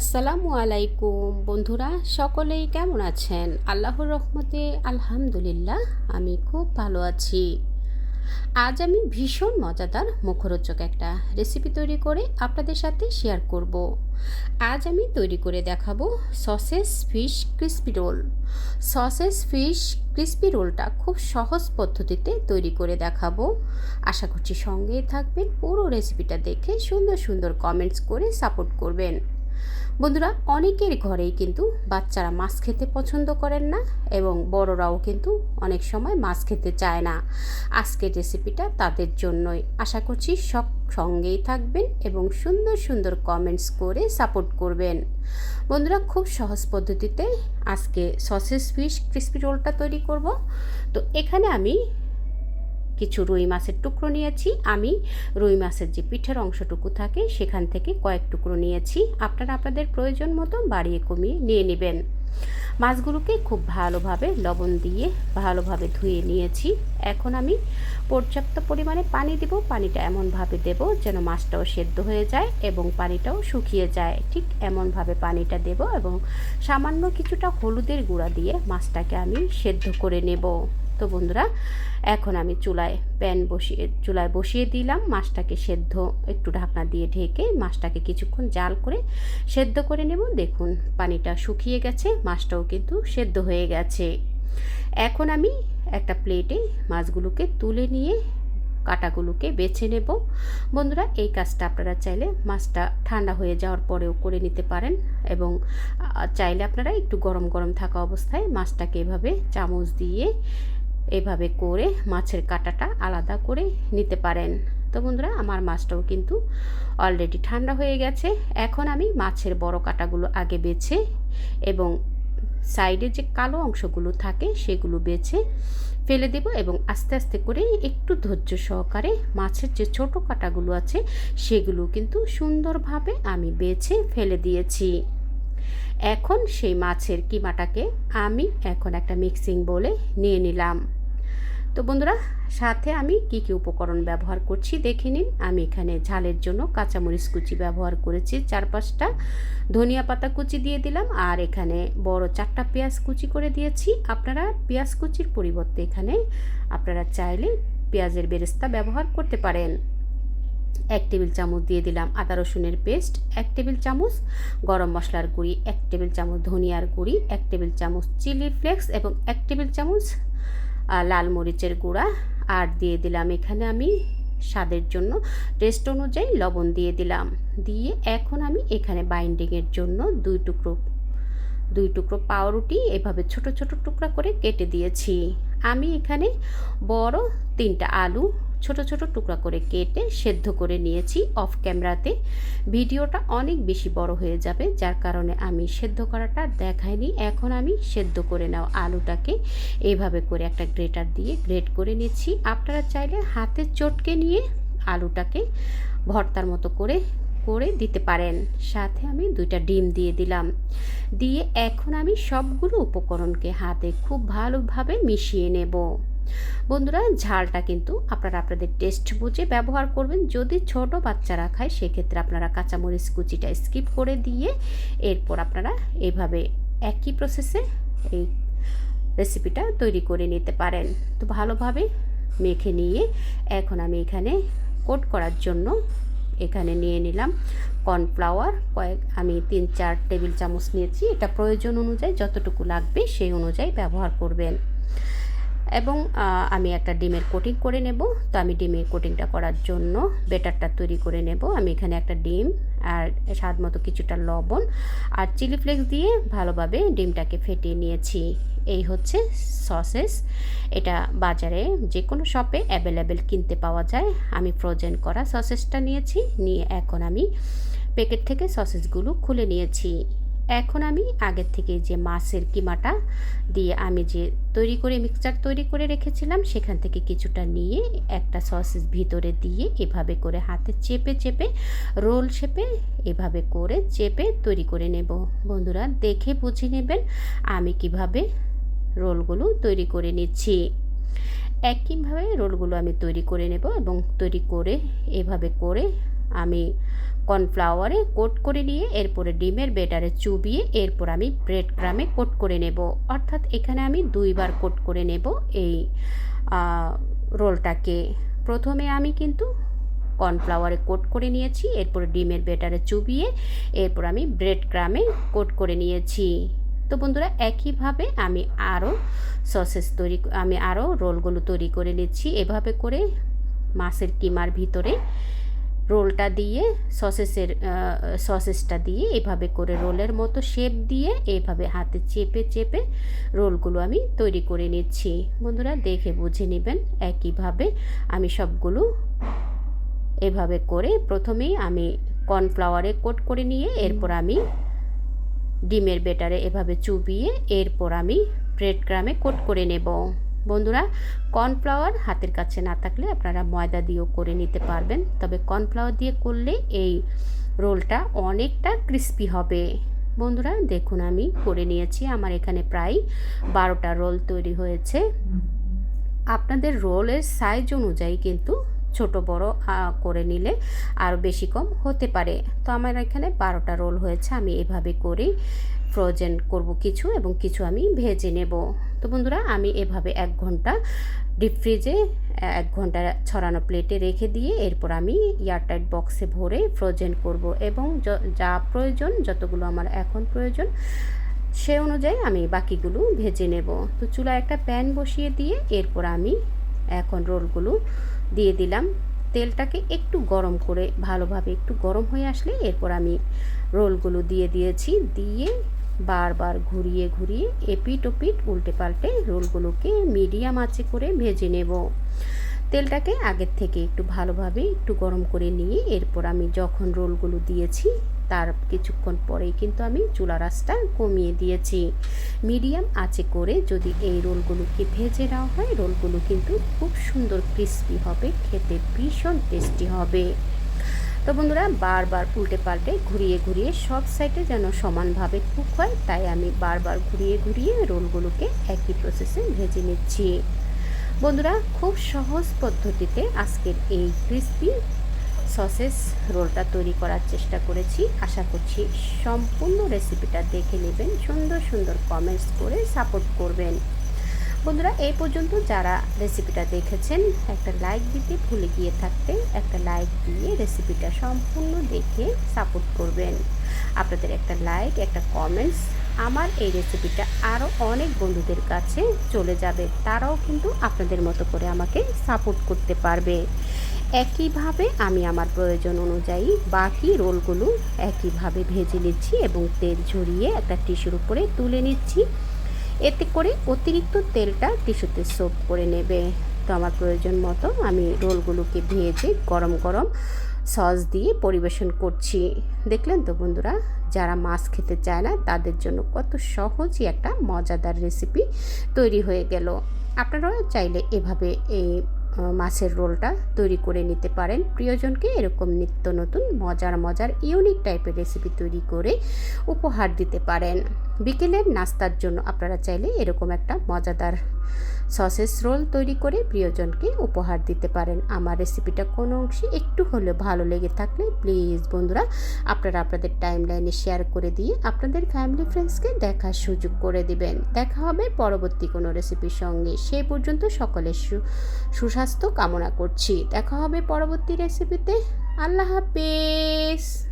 আসসালামু আলাইকুম। বন্ধুরা, সকলেই কেমন আছেন? আল্লাহর রহমতে আলহামদুলিল্লাহ, আমি খুব ভালো আছি। আজ আমি ভীষণ মজাদার মুখরোচক একটা রেসিপি তৈরি করে আপনাদের সাথে শেয়ার করব। আজ আমি তৈরি করে দেখাবো sausage fish crispy roll. Sausage fish crispy রোলটা খুব সহজ পদ্ধতিতে তৈরি করে দেখাবো। আশা করছি সঙ্গেই থাকবেন পুরো রেসিপিটা দেখে সুন্দর সুন্দর কমেন্টস করে সাপোর্ট করবেন। বন্ধুরা, অনেকের ঘরেই কিন্তু বাচ্চারা মাছ খেতে পছন্দ করেন না এবং বড়রাও কিন্তু অনেক সময় মাছ খেতে চায় না। আজকের রেসিপিটা তাদের জন্যই। আশা করছি সব সঙ্গেই থাকবেন এবং সুন্দর সুন্দর কমেন্টস করে সাপোর্ট করবেন। বন্ধুরা, খুব সহজ পদ্ধতিতে আজকে সসেস ফিশ ক্রিসপি রোলটা তৈরি করব। তো এখানে আমি কিছু রুই মাছের টুকরো নিয়েছি। আমি রুই মাছের যে পিঠের অংশটুকু থাকে, সেখান থেকে কয়েক টুকরো নিয়েছি। আপনারা আপনাদের প্রয়োজন মতো বাড়িয়ে কমিয়ে নিয়ে নেবেন। মাছগুলোকে খুব ভালোভাবে লবণ দিয়ে ভালোভাবে ধুয়ে নিয়েছি। এখন আমি পর্যাপ্ত পরিমাণে পানি দেব। পানিটা এমনভাবে দেব যেন মাছটাও সেদ্ধ হয়ে যায় এবং পানিটাও শুকিয়ে যায়। ঠিক এমনভাবে পানিটা দেব এবং সামান্য কিছুটা হলুদের গুঁড়া দিয়ে মাছটাকে আমি সেদ্ধ করে নেব। তো বন্ধুরা, এখন আমি চুলায় প্যান বসিয়ে, চুলায় বসিয়ে দিলাম। মাছটাকে সেদ্ধ, একটু ঢাকনা দিয়ে ঢেকে মাছটাকে কিছুক্ষণ জাল করে সেদ্ধ করে নেব। দেখুন, পানিটা শুকিয়ে গেছে, মাছটাও কিন্তু সেদ্ধ হয়ে গেছে। এখন আমি একটা প্লেটে মাছগুলোকে তুলে নিয়ে কাটাগুলোকে বেছে নেব। বন্ধুরা, এই কাজটা আপনারা চাইলে মাছটা ঠান্ডা হয়ে যাওয়ার পরেও করে নিতে পারেন এবং চাইলে আপনারা একটু গরম গরম থাকা অবস্থায় মাছটাকে এভাবে চামচ দিয়ে এভাবে করে মাছের কাঁটাটা আলাদা করে নিতে পারেন। তো বন্ধুরা, আমার মাছটাও কিন্তু অলরেডি ঠান্ডা হয়ে গেছে। এখন আমি মাছের বড় কাঁটাগুলো আগে বেছে এবং সাইডে যে কালো অংশগুলো থাকে সেগুলো বেছে ফেলে দেব এবং আস্তে আস্তে করে একটু ধৈর্য সহকারে মাছের যে ছোট কাঁটাগুলো আছে সেগুলো কিন্তু সুন্দরভাবে আমি বেছে ফেলে দিয়েছি। এখন সেই মাছের কিমাটাকে আমি এখন একটা মিক্সিং বলে নিয়ে নিলাম। তো বন্ধুরা, সাথে আমি কি কি উপকরণ ব্যবহার করছি দেখে নিন। আমি এখানে ঝালের জন্য কাঁচামরিচ কুচি ব্যবহার করেছি চার পাঁচটা ধনিয়া পাতা কুচি দিয়ে দিলাম, আর এখানে বড় চারটা পেঁয়াজ কুচি করে দিয়েছি। আপনারা পেঁয়াজ কুচির পরিবর্তে এখানে আপনারা চাইলে পেঁয়াজের বেরেস্তা ব্যবহার করতে পারেন। এক টেবিল চামচ দিয়ে দিলাম আদা রসুনের পেস্ট, এক টেবিল চামচ গরম মশলার গুঁড়ি, এক টেবিল চামচ ধনিয়ার গুঁড়ি, এক টেবিল চামচ চিলি ফ্লেক্স এবং এক টেবিল চামচ লাল মরিচের গুঁড়া আর দিয়ে দিলাম এখানে আমি স্বাদের জন্য টেস্ট অনুযায়ী লবণ দিয়ে দিলাম। দিয়ে এখন আমি এখানে বাইন্ডিংয়ের জন্য দুই টুকরো দুই টুকরো পাউরুটি এভাবে ছোট ছোট টুকরা করে কেটে দিয়েছি। আমি এখানে বড় তিনটা আলু ছোট ছোট টুকরা করে কেটে সেদ্ধ করে নিয়েছি অফ ক্যামেরাতে ভিডিওটা অনেক বেশি বড় হয়ে যাবে, যার কারণে আমি সেদ্ধ করাটা দেখাইনি। এখন আমি সেদ্ধ করে নাও আলুটাকে। এইভাবে করে একটা গ্রেটার দিয়ে গ্রেট করে নিচ্ছি। আপনারা চাইলে হাতে চটকে নিয়ে আলুটাকে ভর্তার মতো করে করে দিতে পারেন। সাথে আমি দুইটা ডিম দিয়ে দিলাম। দিয়ে এখন আমি সবগুলো উপকরণকে হাতে খুব ভালোভাবে মিশিয়ে নেব। বন্ধুরা, ঝালটা কিন্তু আপনারা আপনাদের টেস্ট বুঝে ব্যবহার করবেন। যদি ছোট বাচ্চারা খায়, সেক্ষেত্রে আপনারা কাঁচামরিচ কুচিটা স্কিপ করে দিয়ে এরপর আপনারা এভাবে একই প্রসেসে এই রেসিপিটা তৈরি করে নিতে পারেন। তো ভালোভাবে মেখে নিয়ে এখন আমি এখানে কোট করার জন্য এখানে নিয়ে নিলাম কর্নফ্লাওয়ার কয়েক, আমি তিন, চার টেবিল চামচ নিয়েছি। এটা প্রয়োজন অনুযায়ী যতটুকু লাগবে সেই অনুযায়ী ব্যবহার করবেন। এবং আমি একটা ডিমের কোটিং করে নেব। তো আমি ডিমের কোটিংটা করার জন্য বেটারটা তৈরি করে নেব। আমি এখানে একটা ডিম আর স্বাদ মতো কিছুটা লবণ আর চিলি ফ্লেক্স দিয়ে ভালোভাবে ডিমটাকে ফেটিয়ে নিয়েছি। এই হচ্ছে সসেস। এটা বাজারে যে কোনো শপে অ্যাভেলেবেল কিনতে পাওয়া যায়। আমি ফ্রোজেন করা সসেসটা নিয়েছি। নিয়ে এখন আমি প্যাকেট থেকে সসেসগুলো খুলে নিয়েছি। এখন আমি আগের থেকে যে মাছের কিমাটা দিয়ে আমি যে তৈরি করে মিক্সচার তৈরি করে রেখেছিলাম, সেখান থেকে কিছুটা নিয়ে একটা সসেস ভিতরে দিয়ে এভাবে করে হাতে চেপে চেপে রোল শেপে এভাবে করে চেপে তৈরি করে নেব। বন্ধুরা, দেখে বুঝে নেবেন আমি কীভাবে রোলগুলো তৈরি করে নিচ্ছি। একইভাবে রোলগুলো আমি তৈরি করে নেব এবং তৈরি করে এভাবে করে আমি কর্নফ্লাওয়ারে কোট করে নিয়ে, এরপরে ডিমের বেটারে চুবিয়ে, এরপর আমি ব্রেড ক্রামে কোট করে নেব। অর্থাৎ এখানে আমি দুইবার কোট করে নেব এই রোলটাকে। প্রথমে আমি কিন্তু কর্নফ্লাওয়ারে কোট করে নিয়েছি, এরপর ডিমের বেটারে চুবিয়ে, এরপর আমি ব্রেড ক্রামে কোট করে নিয়েছি। তো বন্ধুরা, একইভাবে আমি আরও সসেস তৈরি, আমি আরও রোলগুলো তৈরি করে নিচ্ছি। এভাবে করে মাছের কিমার ভিতরে রোলটা দিয়ে সসেসের সসেসটা দিয়ে এভাবে করে রোলের মতো শেপ দিয়ে এভাবে হাতে চেপে চেপে রোলগুলো আমি তৈরি করে নিচ্ছি। বন্ধুরা, দেখে বুঝে নেবেন একইভাবে আমি সবগুলো এভাবে করে প্রথমেই আমি কর্নফ্লাওয়ারে কোট করে নিয়ে এরপর আমি ডিমের বেটারে এভাবে চুবিয়ে এরপর আমি ব্রেড ক্রামে কোট করে নেব। বন্ধুরা, কর্নফ্লাওয়ার হাতের কাছে না থাকলে আপনারা ময়দা দিয়েও করে নিতে পারবেন। তবে কর্নফ্লাওয়ার দিয়ে করলে এই রোলটা অনেকটা ক্রিস্পি হবে। বন্ধুরা, দেখুন আমি করে নিয়েছি। আমার এখানে প্রায় বারোটা রোল তৈরি হয়েছে। আপনাদের রোলের সাইজ অনুযায়ী কিন্তু ছোট বড় করে নিলে আরও বেশি কম হতে পারে। তো আমার এখানে বারোটা রোল হয়েছে, আমি এভাবে করেই ফ্রোজেন করব কিছু এবং কিছু আমি ভেজে নেব। তো বন্ধুরা, আমি এভাবে এক ঘণ্টা ডিপ ফ্রিজে এক ঘণ্টা ছড়ানো প্লেটে রেখে দিয়ে এরপর আমি এয়ারটাইট বক্সে ভরে ফ্রোজেন করব এবং যা প্রয়োজন, যতগুলো আমার এখন প্রয়োজন, সে অনুযায়ী আমি বাকিগুলো ভেজে নেব। তো চুলায় একটা প্যান বসিয়ে দিয়ে এরপর আমি এখন রোলগুলো দিয়ে দিলাম। তেলটাকে একটু গরম করে ভালোভাবে একটু গরম হয়ে আসলে এরপর আমি রোলগুলো দিয়ে দিয়েছি। দিয়ে বারবার ঘুরিয়ে ঘুরিয়ে এপিট ওপিট উল্টে পাল্টে রোলগুলোকে মিডিয়াম আঁচে করে ভেজে নেব। তেলটাকে আগের থেকে একটু ভালোভাবে একটু গরম করে নিয়ে এরপর আমি যখন রোলগুলো দিয়েছি, তার কিছুক্ষণ পরেই কিন্তু আমি চুলা রাসটা কমিয়ে দিয়েছি। মিডিয়াম আঁচে করে যদি এই রোলগুলোকে ভেজে নেওয়া হয়, রোলগুলো কিন্তু খুব সুন্দর ক্রিস্পি হবে, খেতে ভীষণ টেস্টি হবে। তো বন্ধুরা, বারবার উল্টে পাল্টে ঘুরিয়ে ঘুরিয়ে সব সাইডে যেন সমানভাবে কুক হয়, তাই আমি বারবার ঘুরিয়ে ঘুরিয়ে রোলগুলোকে একই প্রসেসে ভেজে নিচ্ছি। বন্ধুরা, খুব সহজ পদ্ধতিতে আজকের এই ক্রিস্পি সসেস রোলটা তৈরি করার চেষ্টা করেছি। আশা করছি সম্পূর্ণ রেসিপিটা দেখে নেবেন, সুন্দর সুন্দর কমেন্টস করে সাপোর্ট করবেন। বন্ধুরা, এই পর্যন্ত যারা রেসিপিটা দেখেছেন, একটা লাইক দিতে ভুলে গিয়ে থাকতে একটা লাইক দিয়ে রেসিপিটা সম্পূর্ণ দেখে সাপোর্ট করবেন। আপনাদের একটা লাইক একটা কমেন্টস আমার এই রেসিপিটা আরও অনেক বন্ধুদের কাছে চলে যাবে। তারাও কিন্তু আপনাদের মতো করে আমাকে সাপোর্ট করতে পারবে। একইভাবে আমি আমার প্রয়োজন অনুযায়ী বাকি রোলগুলো একইভাবে ভেজে নিচ্ছি এবং তেল ঝরিয়ে একটা টিস্যুর উপরে তুলে নিচ্ছি। এতে করে অতিরিক্ত তেলটা টিস্যুতে সোপ করে নেবে। তো আমার প্রয়োজন মতো আমি রোলগুলোকে ভেজে গরম গরম সস দিয়ে পরিবেশন করছি। দেখলেন তো বন্ধুরা, যারা মাছ খেতে চায় না, তাদের জন্য কত সহজই একটা মজাদার রেসিপি তৈরি হয়ে গেল। আপনারাও চাইলে এভাবে এই মাছের রোলটা তৈরি করে নিতে পারেন। প্রিয়জনকে এরকম নিত্য নতুন, মজার মজার, ইউনিক টাইপের রেসিপি তৈরি করে উপহার দিতে পারেন। বিকেলের নাস্তার জন্য আপনারা চাইলে এরকম একটা মজাদার সসেস রোল তৈরি করে প্রিয়জনকে উপহার দিতে পারেন। আমার রেসিপিটা কোনো অংশে একটু হলেও ভালো লেগে থাকলে প্লিজ বন্ধুরা, আপনারা আপনাদের টাইম লাইনে শেয়ার করে দিয়ে আপনাদের ফ্যামিলি ফ্রেন্ডসকে দেখার সুযোগ করে দিবেন। দেখা হবে পরবর্তী কোনো রেসিপির সঙ্গে। সেই পর্যন্ত সকলের সুস্বাস্থ্য কামনা করছি। দেখা হবে পরবর্তী রেসিপিতে। আল্লাহ হাফেজ।